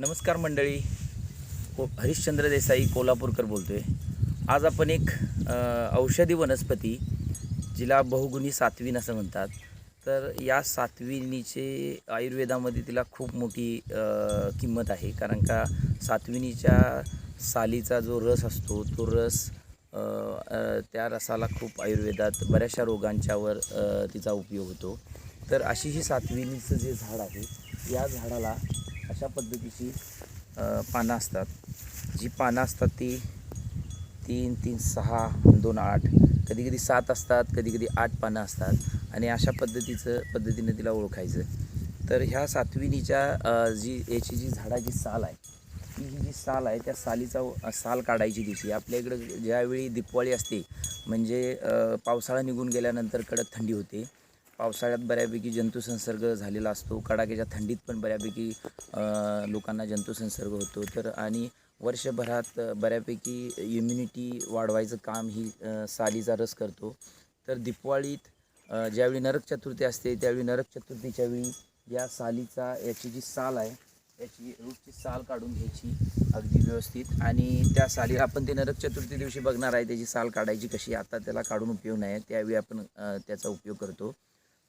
नमस्कार मंडळी. को हरिश्चंद्र देसाई कोल्हापूरकर बोलतो आहे आज आपण एक औषधी वनस्पती जिला बहुगुणी सातवीन असं म्हणतात. तर या सातविनीचे आयुर्वेदामध्ये तिला खूप मोठी किंमत आहे. कारण का सातविनीच्या सालीचा जो रस असतो तो रस त्या रसाला खूप आयुर्वेदात बऱ्याचशा रोगांच्यावर तिचा उपयोग होतो. तर अशी ही सातविनीचं जे झाड आहे या झाडाला अशा पद्धतीची पानं असतात. जी पानं असतात ती तीन तीन सहा दोन आठ. कधी कधी सात असतात कधी कधी आठ पानं असतात. आणि अशा पद्धतीचं पद्धतीने तिला ओळखायचं. तर ह्या सातविनीच्या जी याची जी झाडाची साल आहे ती ही जी साल आहे त्या सालीचा साल काढायची दिवशी. आपल्या इकडं ज्यावेळी दिपवाळी असते म्हणजे पावसाळा निघून गेल्यानंतर कडक थंडी होते. पावसाळ्यात बऱ्यापैकी जंतुसंसर्ग झालेला असतो. कडाक्याच्या थंडीत पण बऱ्यापैकी लोकांना जंतुसंसर्ग होतो. तर आणि वर्षभरात बऱ्यापैकी इम्युनिटी वाढवायचं काम ही सालीचा रस करतो. तर दिपवाळीत ज्यावेळी नरक चतुर्थी असते त्यावेळी नरक चतुर्थीच्या वेळी या सालीचा याची जी साल आहे याची रूटची साल काढून घ्यायची अगदी व्यवस्थित. आणि त्या साली आपण ते नरक चतुर्थी दिवशी बघणार आहे त्याची साल काढायची कशी आता त्याला काढून उपयोग नाही त्यावेळी आपण त्याचा उपयोग करतो.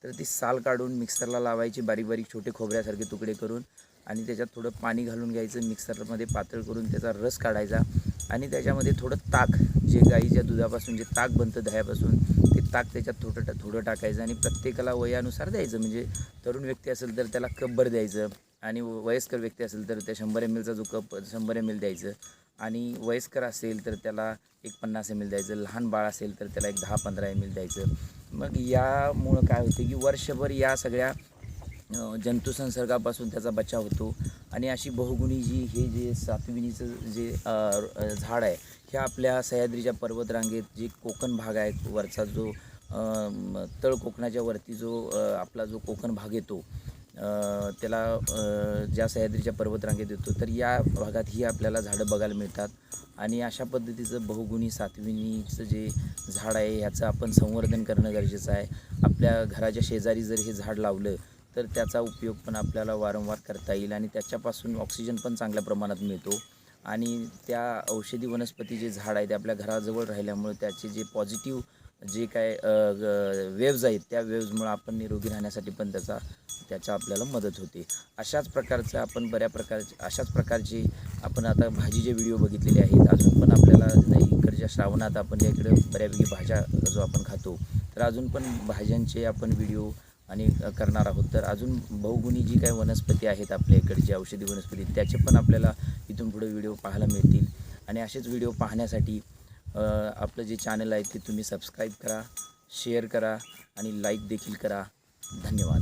तर ती साल काढून मिक्सरला लावायची बारीक बारीक छोटे खोबऱ्यासारखे तुकडे करून आणि त्याच्यात थोडं पाणी घालून घ्यायचं मिक्सरमध्ये पातळ करून त्याचा रस काढायचा आणि त्याच्यामध्ये थोडं ताक जे गाईच्या दुधापासून जे ताक बनतं दह्यापासून ते ताक त्याच्यात थोडं टा थोडं टाकायचं आणि प्रत्येकाला वयानुसार द्यायचं. म्हणजे तरुण व्यक्ती असेल तर त्याला कपभर द्यायचं आणि वयस्कर व्यक्ती असेल तर त्या शंभर एम एलचा जो कप शंभर एम एल द्यायचं आणि वयस्कर असेल तर त्याला एक पन्नास एम एल द्यायचं लहान बाळ असेल तर त्याला एक दहा पंधरा एम एल द्यायचं. मग यामुळं काय होतं की वर्षभर या सगळ्या जंतुसंसर्गापासून त्याचा बचाव होतो. आणि अशी बहुगुणी जी हे जे सातविणीचं जे झाड आहे हे आपल्या सह्याद्रीच्या पर्वतरांगेत जे कोकण भाग आहे वरचा जो तळ कोकणाच्या वरती जो आपला जो कोकण भाग येतो त्याला ज्या सह्याद्रीच्या पर्वतरांगेत येतो तर या भागात ही आपल्याला झाडं बघायला मिळतात. आणि अशा पद्धतीचं बहुगुणी सातविणीचं जे झाड आहे ह्याचं आपण संवर्धन करणं गरजेचं आहे. आपल्या घराच्या शेजारी जर हे झाड लावलं तर त्याचा उपयोग पण आपल्याला वारंवार करता येईल आणि त्याच्यापासून ऑक्सिजन पण चांगल्या प्रमाणात मिळतो. आणि त्या औषधी वनस्पती जे झाड आहे ते आपल्या घराजवळ राहिल्यामुळे त्याचे जे पॉझिटिव्ह जे काय वेव्ज आहेत त्या वेव्जमुळे आपण निरोगी राहण्यासाठी पण त्याचा त्याचा आपल्याला मदत होते. अशाच प्रकारचं आपण बऱ्या प्रकारचे अशाच प्रकारचे आपण आता भाजीचे व्हिडिओ बघितलेले आहेत. अजून पण आपल्याला नाही इकडच्या श्रावणात आपण इकडे बऱ्यापैकी भाज्या जो आपण खातो तर अजून पण भाज्यांचे आपण व्हिडिओ आणि करणार आहोत. तर अजून बहुगुणी जी काही वनस्पती आहेत आपल्या इकडची औषधी वनस्पती त्याचे पण आपल्याला इथून पुढे व्हिडिओ पाहायला मिळतील. आणि असेच व्हिडिओ पाहण्यासाठी आपलं जे चॅनल आहे ते तुम्ही सबस्क्राईब करा शेअर करा आणि लाईक देखील करा. धन्यवाद.